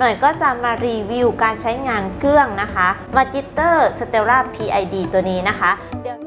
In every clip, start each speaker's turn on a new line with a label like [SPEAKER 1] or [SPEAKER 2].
[SPEAKER 1] หน่อยก็จะมารีวิวการใช้งานเครื่องนะคะ Magister Stella PID ตัวนี้นะคะเดี๋ยว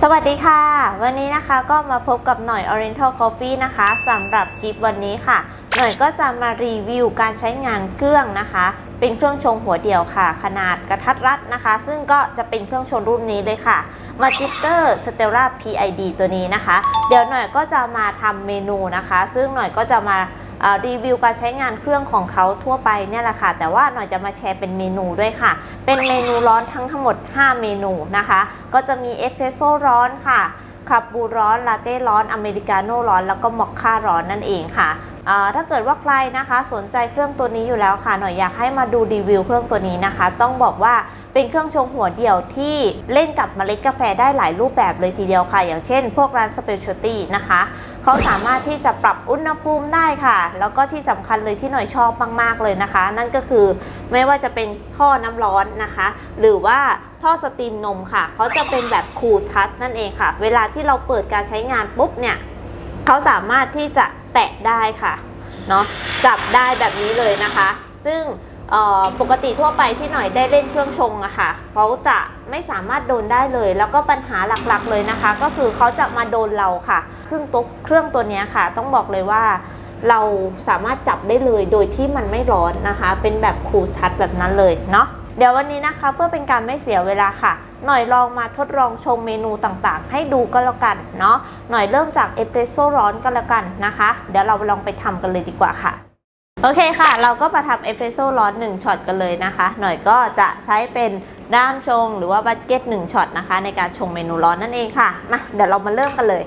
[SPEAKER 1] สวัสดีค่ะ วันนี้นะคะก็มาพบกับหน่อย Oriental Coffee นะคะสำหรับคลิปวันนี้ค่ะ หน่อยก็จะมารีวิวการใช้งานเครื่องนะคะ เป็นเครื่องชงหัวเดี่ยวค่ะ ขนาดกระทัดรัดนะคะ ซึ่งก็จะเป็นเครื่องชงรุ่นนี้เลยค่ะ Magister Stella PID ตัวนี้นะคะ เดี๋ยวหน่อยก็จะมาทำเมนูนะคะ ซึ่งหน่อยก็จะมารีวิวการใช้งานเครื่องของเขาทั่วไปเนี่ยแหละค่ะ แต่ว่าหน่อยจะมาแชร์เป็นเมนูด้วยค่ะ เป็นเมนูร้อนทั้งทั้งหมด 5 เมนูนะคะ ก็จะมีเอสเพรสโซ่ร้อนค่ะคาปูร้อน ลาเต้ร้อน อเมริกาโน่ร้อน แล้วก็มอคค่าร้อนนั่นเองค่ะ ถ้าเกิดว่าใครนะคะสนใจเครื่องตัวนี้อยู่แล้วค่ะ หน่อยอยากให้มาดูรีวิวเครื่องตัวนี้นะคะ ต้องบอกว่าเป็นเครื่องชงหัวเดี่ยวที่เล่นกับเมล็ดกาแฟได้หลายรูปแบบเลยทีเดียวค่ะ อย่างเช่น พวกร้านสเปเชียลตี้นะคะเขาสามารถที่จะปรับอุณหภูมิได้ค่ะ แล้วก็ที่สำคัญเลยที่หน่อยชอบมาก ๆ เลยนะคะ นั่นก็คือไม่ว่าจะเป็นท่อน้ำร้อนนะคะ หรือว่าท่อสตรีมนมค่ะเขาจะเป็นแบบคูลทัชนั่นเองค่ะ เวลาที่เราเปิดการใช้งานปุ๊บเนี่ยเขาสามารถที่จะ แตะได้ค่ะเนาะจับได้แบบนี้เลยนะคะ ซึ่งปกติทั่วไปที่หน่อยได้เล่นเครื่องชงอะค่ะเขาจะไม่สามารถโดนได้เลย แล้วก็ปัญหาหลักๆเลยนะคะ ก็คือเขาจะมาโดนเราค่ะ ซึ่งตัวเครื่องตัวนี้ค่ะ ต้องบอกเลยว่า เราสามารถจับได้เลยโดยที่มันไม่ร้อนนะคะ เป็นแบบคูลทัชแบบนั้นเลยเนาะเดี๋ยววันนี้นะคะเพื่อเป็นการไม่เสียเวลาค่ะ หน่อยลองมาทดลองชมเมนูต่างๆ ให้ดูก็แล้วกันเนาะหน่อยเริ่มจากเอสเปรสโซ่ร้อนก็แล้วกันนะคะ เดี๋ยวเราลองไปทำกันเลยดีกว่าค่ะโอเคค่ะ เราก็มาทำเอสเปรสโซ่ร้อน1ช็อตกันเลยนะคะ หน่อยก็จะใช้เป็นด้ามชงหรือว่าบัตเก็ต1ช็อตนะคะ ในการชงเมนูร้อนนั่นเองค่ะมาเดี๋ยวเรามาเริ่มกันเลย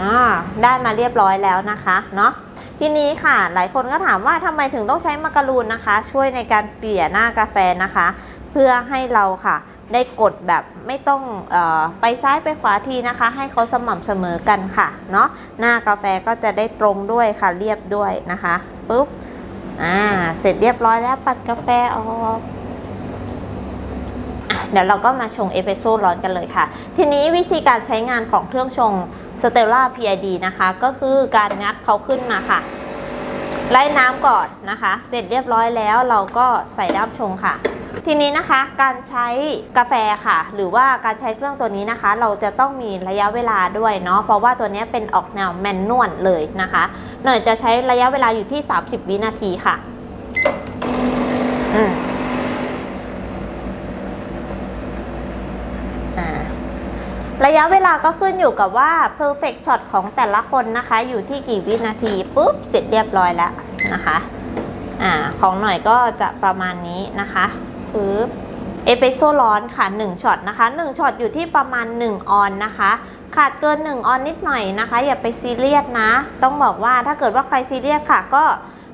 [SPEAKER 1] อ่าได้มาเรียบร้อยแล้วนะคะเนาะ ทีนี้ค่ะ หลายคนก็ถามว่าทำไมถึงต้องใช้มาการูนนะคะ ช่วยในการเกลี่ยหน้ากาแฟนะคะ เพื่อให้เราค่ะ ได้กดแบบไม่ต้องเออไปซ้ายไปขวาทีนะคะ ให้เขาสม่ำเสมอกันค่ะเนาะหน้ากาแฟก็จะได้ตรงด้วยค่ะเรียบด้วยนะคะปุ๊บอ่าเสร็จเรียบร้อยแล้วปัดกาแฟออก เดี๋ยวเราก็มาชงเอสเปรสโซ่ร้อนกันเลยค่ะ ทีนี้วิธีการใช้งานของเครื่องชง Stella PID นะคะ ก็คือการงัดเขาขึ้นมาค่ะไล่น้ำก่อนนะคะ เสร็จเรียบร้อยแล้วเราก็ใส่ด้ามชงค่ะ ทีนี้นะคะการใช้กาแฟค่ะ หรือว่าการใช้เครื่องตัวนี้นะคะ เราจะต้องมีระยะเวลาด้วยเนาะเพราะว่าตัวนี้เป็นออกแนวแมนนวลเลยนะคะ หน่อยจะใช้ระยะเวลาอยู่ที่ 30 วินาทีค่ะ อืมอ่า ระยะเวลาก็ขึ้นอยู่กับว่า perfect shot ของแต่ละคนนะคะ อยู่ที่กี่วินาทีปุ๊บเสร็จเรียบร้อยแล้วนะคะอ่าของหน่อยก็จะประมาณนี้นะคะปึ๊บเอสเปรสโซ่ร้อนค่ะ 1ช็อตนะคะ 1ช็อตอยู่ที่ประมาณ 1 ออนนะคะ ขาดเกิน 1 ออนนิดหน่อยนะคะ อย่าไปซีเรียสนะ ต้องบอกว่าถ้าเกิดว่าใครซีเรียสค่ะ ก็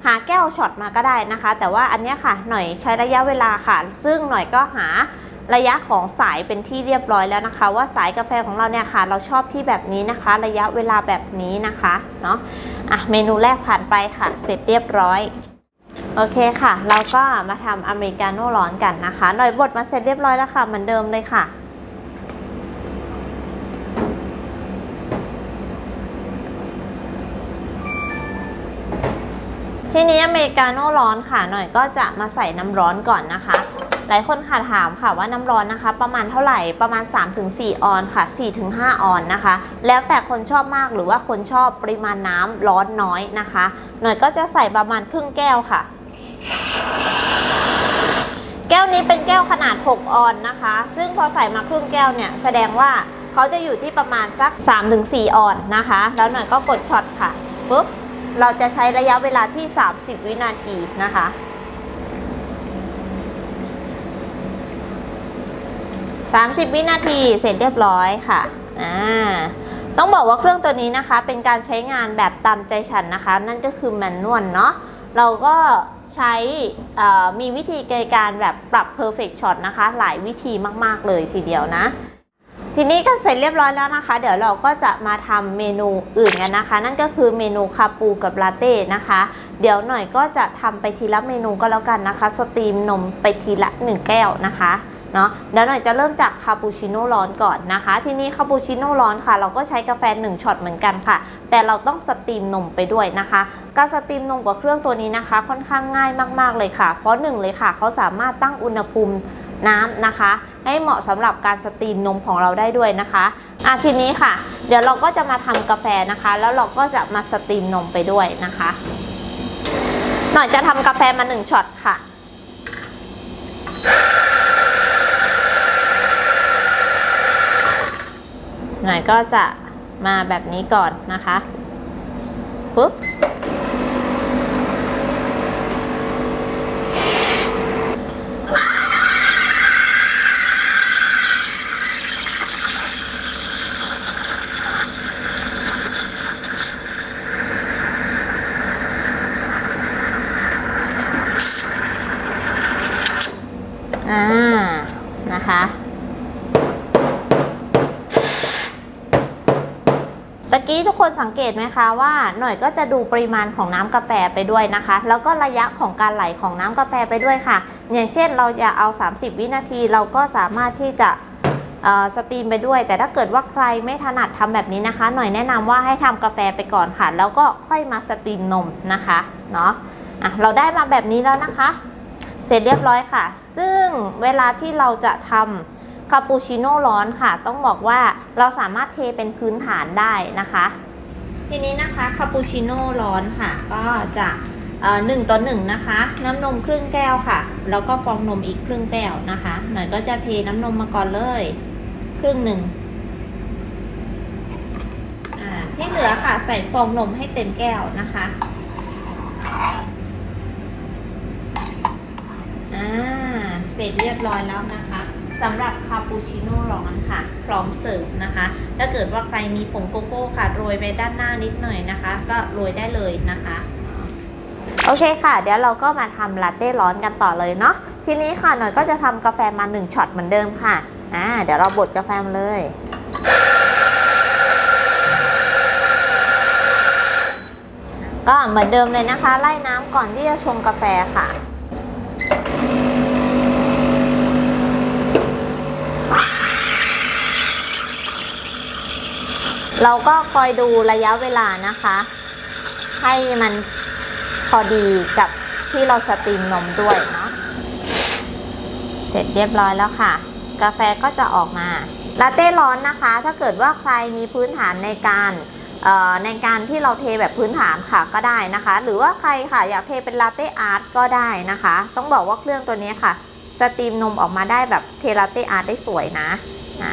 [SPEAKER 1] หาแก้วช็อตมาก็ได้นะคะ แต่ว่าอันนี้ค่ะหน่อยใช้ระยะเวลาค่ะ ซึ่งหน่อยก็หา ระยะของสายเป็นที่เรียบร้อยแล้วนะคะ ว่าสายกาแฟของเราเนี่ยค่ะ เราชอบที่แบบนี้นะคะ ระยะเวลาแบบนี้นะคะเนาะอะเมนูแรกผ่านไปค่ะ เสร็จเรียบร้อยโอเคค่ะ เราก็มาทำอเมริกาโน่ร้อนกันนะคะหน่อยบดมาเสร็จเรียบร้อยแล้วค่ะ เหมือนเดิมเลยค่ะ ทีนี้อเมริกาโน่ร้อนค่ะ หน่อยก็จะมาใส่น้ำร้อนก่อนนะคะ หลายคนค่ะถามค่ะว่าน้ำร้อนนะคะ ประมาณเท่าไหร่ประมาณ 3-4 ออนค่ะ4-5 ออนนะคะ แล้วแต่คนชอบมากหรือว่าคนชอบปริมาณน้ำร้อนน้อยนะคะ หน่อยก็จะใส่ประมาณครึ่งแก้วค่ะ แก้วนี้เป็นแก้วขนาด 6 ออนนะคะ ซึ่งพอใส่มาครึ่งแก้วเนี่ยแสดงว่าเขาจะอยู่ที่ประมาณสัก 3-4 ออนนะคะ แล้วหน่อยก็กดช็อตค่ะปุ๊บเราจะใช้ระยะเวลาที่ 30 วินาทีนะคะ 30 วินาทีเสร็จเรียบร้อยค่ะอ่าต้องบอกว่าเครื่องตัวนี้นะคะ เป็นการใช้งานแบบตามใจฉันนะคะ นั่นก็คือแมนนวลเนาะเราก็ใช้มีวิธีการแบบปรับ perfect shot นะคะ หลายวิธีมาก ๆ เลยทีเดียวนะ ทีนี้ก็เสร็จเรียบร้อยแล้วนะคะ เดี๋ยวเราก็จะมาทำเมนูอื่นกันนะคะ นั่นก็คือเมนูคาปูกับลาเต้นะคะ เดี๋ยวหน่อยก็จะทำไปทีละเมนูก็แล้วกันนะคะ สตรีมนมไปทีละ 1 แก้วนะคะ เนาะเดี๋ยวหน่อยจะเริ่มจากคาปูชิโน่ร้อนก่อนนะคะ ทีนี้คาปูชิโน่ร้อนค่ะ เราก็ใช้กาแฟ1ช็อตเหมือนกันค่ะ แต่เราต้องสตรีมนมไปด้วยนะคะ การสตรีมนมกับเครื่องตัวนี้นะคะ ค่อนข้างง่ายมาก ๆเลยค่ะ เพราะหนึ่งเลยค่ะเขาสามารถตั้งอุณหภูมิน้ำนะคะ ให้เหมาะสำหรับการสตรีมนมของเราได้ด้วยนะคะอะทีนี้ค่ะ เดี๋ยวเราก็จะมาทำกาแฟนะคะ แล้วเราก็จะมาสตรีมนมไปด้วยนะคะ หน่อยจะทำกาแฟมา1ช็อตค่ะ หน่อยก็จะมาแบบนี้ก่อนนะคะปุ๊บ อ่า นะคะ ตะกี้ทุกคนสังเกตไหมคะว่าหน่อยก็จะดูปริมาณของน้ำกาแฟไปด้วยนะคะ แล้วก็ระยะของการไหลของน้ำกาแฟไปด้วยค่ะ อย่างเช่นเราจะเอา 30 วินาทีเราก็สามารถที่จะสตรีมไปด้วย แต่ถ้าเกิดว่าใครไม่ถนัดทำแบบนี้นะคะ หน่อยแนะนำว่าให้ทำกาแฟไปก่อนค่ะ แล้วก็ค่อยมาสตรีมนมนะคะเนาะะเราได้มาแบบนี้แล้วนะคะ เสร็จเรียบร้อยค่ะ ซึ่งเวลาที่เราจะทำ คาปูชิโน่ร้อนค่ะ ต้องบอกว่าเราสามารถเทเป็นพื้นฐานได้นะคะ ทีนี้นะคะคาปูชิโน่ร้อนค่ะ ก็จะหนึ่งต่อหนึ่งนะคะ น้ำนมครึ่งแก้วค่ะ แล้วก็ฟองนมอีกครึ่งแก้วนะคะหน่อยก็จะเทน้ำนมมาก่อนเลย ครึ่งหนึ่งที่เหลือค่ะใส่ฟองนมให้เต็มแก้วนะคะอ่าเสร็จเรียบร้อยแล้วนะคะ สำหรับคาปูชิโน่ร้อนค่ะ พร้อมเสิร์ฟนะคะ ถ้าเกิดว่าใครมีผงโกโก้ค่ะโรยไปด้านหน้านิดหน่อยนะคะ ก็โรยได้เลยนะคะโอเคค่ะ เดี๋ยวเราก็มาทำลาเต้ร้อนกันต่อเลยเนาะทีนี้ค่ะหน่อยก็จะทำกาแฟมา1ช็อตเหมือนเดิมค่ะอ่าเดี๋ยวเราบดกาแฟมาเลยก็เหมือนเดิมเลยนะคะ ไล่น้ำก่อนที่จะชงกาแฟค่ะ เราก็คอยดูระยะเวลานะคะ ให้มันพอดีกับที่เราสตรีมนมด้วยเนาะเสร็จเรียบร้อยแล้วค่ะ กาแฟก็จะออกมาลาเต้ร้อนนะคะ ถ้าเกิดว่าใครมีพื้นฐานในการเอ่อในการที่เราเทแบบพื้นฐานค่ะก็ได้นะคะ หรือว่าใครค่ะอยากเทเป็นลาเต้อาร์ตก็ได้นะคะ ต้องบอกว่าเครื่องตัวนี้ค่ะ สตรีมนมออกมาได้แบบเทลาเต้อาร์ตได้สวยนะอ่า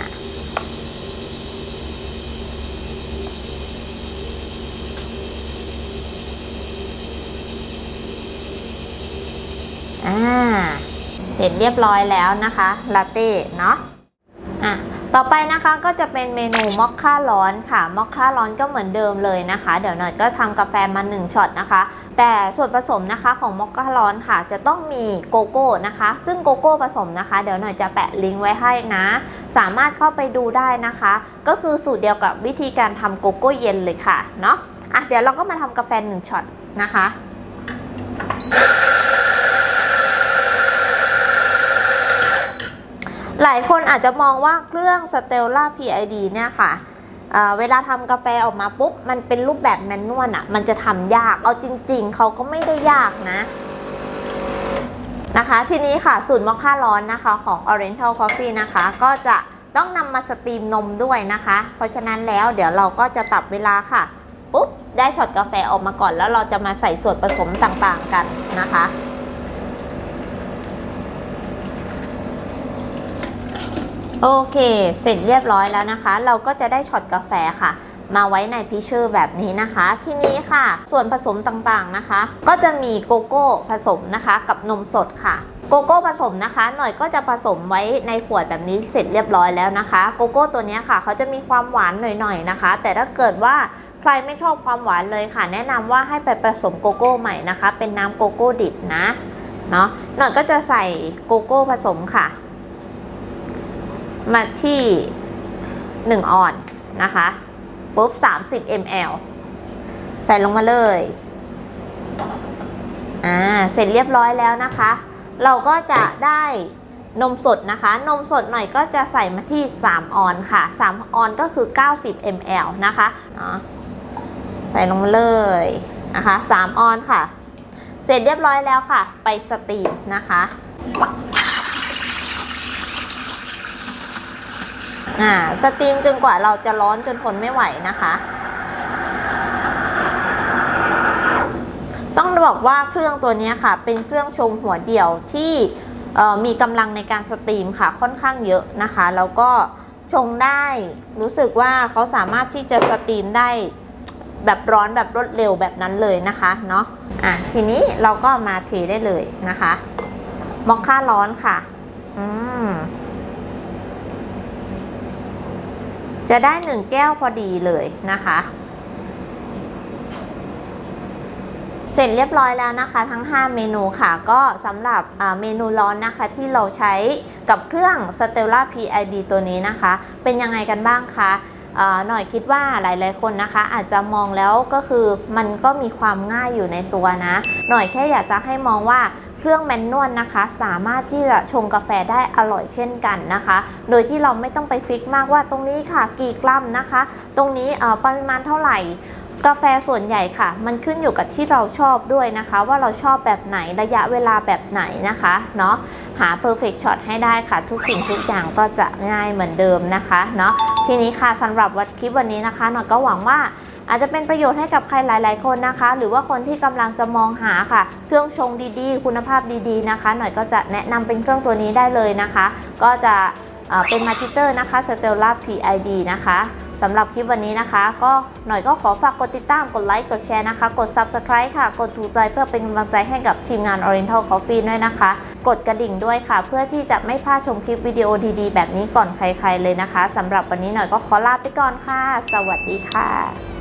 [SPEAKER 1] อ่าเสร็จเรียบร้อยแล้วนะคะลาเต้เนาะอะต่อไปนะคะก็จะเป็นเมนูมอคค่าร้อนค่ะมอคค่าร้อนก็เหมือนเดิมเลยนะคะ เดี๋ยวหน่อยก็ทำกาแฟมา1ช็อตนะคะ แต่ส่วนผสมนะคะของมอคค่าร้อนค่ะ จะต้องมีโกโก้นะคะ ซึ่งโกโก้ผสมนะคะ เดี๋ยวหน่อยจะแปะลิงก์ไว้ให้นะ สามารถเข้าไปดูได้นะคะ ก็คือสูตรเดียวกับวิธีการทำโกโก้เย็นเลยค่ะเนาะอะเดี๋ยวเราก็มาทำกาแฟ1ช็อตนะคะ หลายคนอาจจะมองว่าเครื่อง Stella PID เนี่ยค่ะเเวลาทำกาแฟออกมาปุ๊บ มันเป็นรูปแบบแมนนวลอะมันจะทำยาก เอาจริง ๆ เขาก็ไม่ได้ยากนะนะคะ ทีนี้ค่ะ สูตรมอคค่าร้อนนะคะของ Oriental Coffee นะคะ ก็จะต้องนำมาสตรีมนมด้วยนะคะ เพราะฉะนั้นแล้วเดี๋ยวเราก็จะตับเวลาค่ะ ปุ๊บ ได้ช็อตกาแฟออกมาก่อน แล้วเราจะมาใส่ส่วนผสมต่างๆกันนะคะ โอเค เสร็จเรียบร้อยแล้วนะคะ เราก็จะได้ช็อตกาแฟค่ะ มาไว้ในพิเชอร์แบบนี้นะคะ ที่นี้ค่ะ ส่วนผสมต่างๆนะคะ ก็จะมีโกโก้ผสมนะคะ กับนมสดค่ะโกโก้ผสมนะคะ หน่อยก็จะผสมไว้ในขวดแบบนี้เสร็จเรียบร้อยแล้วนะคะ โกโก้ตัวนี้ค่ะเขาจะมีความหวานหน่อยๆนะคะ แต่ถ้าเกิดว่าใครไม่ชอบความหวานเลยค่ะ แนะนำว่าให้ไปผสมโกโก้ใหม่นะคะ เป็นน้ำโกโก้ดิบนะเนาะหน่อยก็จะใส่โกโก้ผสมค่ะ มาที่ 1 ออนนะคะปุ๊บ 30 ml ใส่ลงมาเลย อ่า เสร็จเรียบร้อยแล้วนะคะ เราก็จะได้นมสดนะคะ นมสดหน่อยก็จะใส่มาที่ 3 ออนค่ะ 3 ออนก็คือ 90 ml นะคะเนาะใส่ลงมาเลยนะคะ 3 ออนค่ะ เสร็จเรียบร้อยแล้วค่ะ ไปสตรีมนะคะ อ่าสตรีมจนกว่าเราจะร้อนจนทนไม่ไหวนะคะ ต้องบอกว่าเครื่องตัวนี้ค่ะ เป็นเครื่องชงหัวเดี่ยวที่มีกำลังในการสตรีมค่ะค่อนข้างเยอะนะคะ แล้วก็ชงได้รู้สึกว่าเขาสามารถที่จะสตรีมได้แบบร้อนแบบรวดเร็วแบบนั้นเลยนะคะเนาะอะทีนี้เราก็มาเทได้เลยนะคะมอคค่าร้อนค่ะ อืม จะได้หนึ่งแก้วพอดีเลยนะคะ เสร็จเรียบร้อยแล้วนะคะ ทั้ง 5 เมนูค่ะ ก็สำหรับเมนูร้อนนะคะที่เราใช้กับเครื่อง Stella PID ตัวนี้นะคะ เป็นยังไงกันบ้างคะหน่อยคิดว่าหลายๆคนนะคะ อาจจะมองแล้วก็คือมันก็มีความง่ายอยู่ในตัวนะ หน่อยแค่อยากจะให้มองว่า เครื่องแมนนวลนะคะ สามารถที่จะชงกาแฟได้อร่อยเช่นกันนะคะ โดยที่เราไม่ต้องไปฟิกมากว่าตรงนี้ค่ะกี่กรัมนะคะ ตรงนี้เอ่อปริมาณเท่าไหร่กาแฟส่วนใหญ่ค่ะ มันขึ้นอยู่กับที่เราชอบด้วยนะคะ ว่าเราชอบแบบไหนระยะเวลาแบบไหนนะคะเนาะหา perfect shot ให้ได้ค่ะ ทุกสิ่งทุกอย่างก็จะง่ายเหมือนเดิมนะคะเนาะทีนี้ค่ะสำหรับวัดคลิปวันนี้นะคะหนอก็หวังว่า อาจจะเป็นประโยชน์ให้กับใครหลาย ๆ คนนะคะ หรือว่าคนที่กำลังจะมองหาค่ะ เครื่องชงดีๆ คุณภาพดีๆนะคะ หน่อยก็จะแนะนำเป็นเครื่องตัวนี้ได้เลยนะคะ ก็จะเอ่อเป็นมาจิเตอร์นะคะ Stella PID นะคะสำหรับคลิปวันนี้นะคะ ก็หน่อยก็ขอฝากกดติดตามกดไลค์กดแชร์นะคะ กด Subscribe ค่ะ กดถูกใจเพื่อเป็นกำลังใจให้กับทีมงาน Oriental Coffee ด้วยนะคะ กดกระดิ่งด้วยค่ะ เพื่อที่จะไม่พลาดชมคลิปวิดีโอดีๆ แบบนี้ก่อนใครๆเลยนะคะสำหรับวันนี้หน่อยก็ขอลาไปก่อนค่ะ สวัสดีค่ะ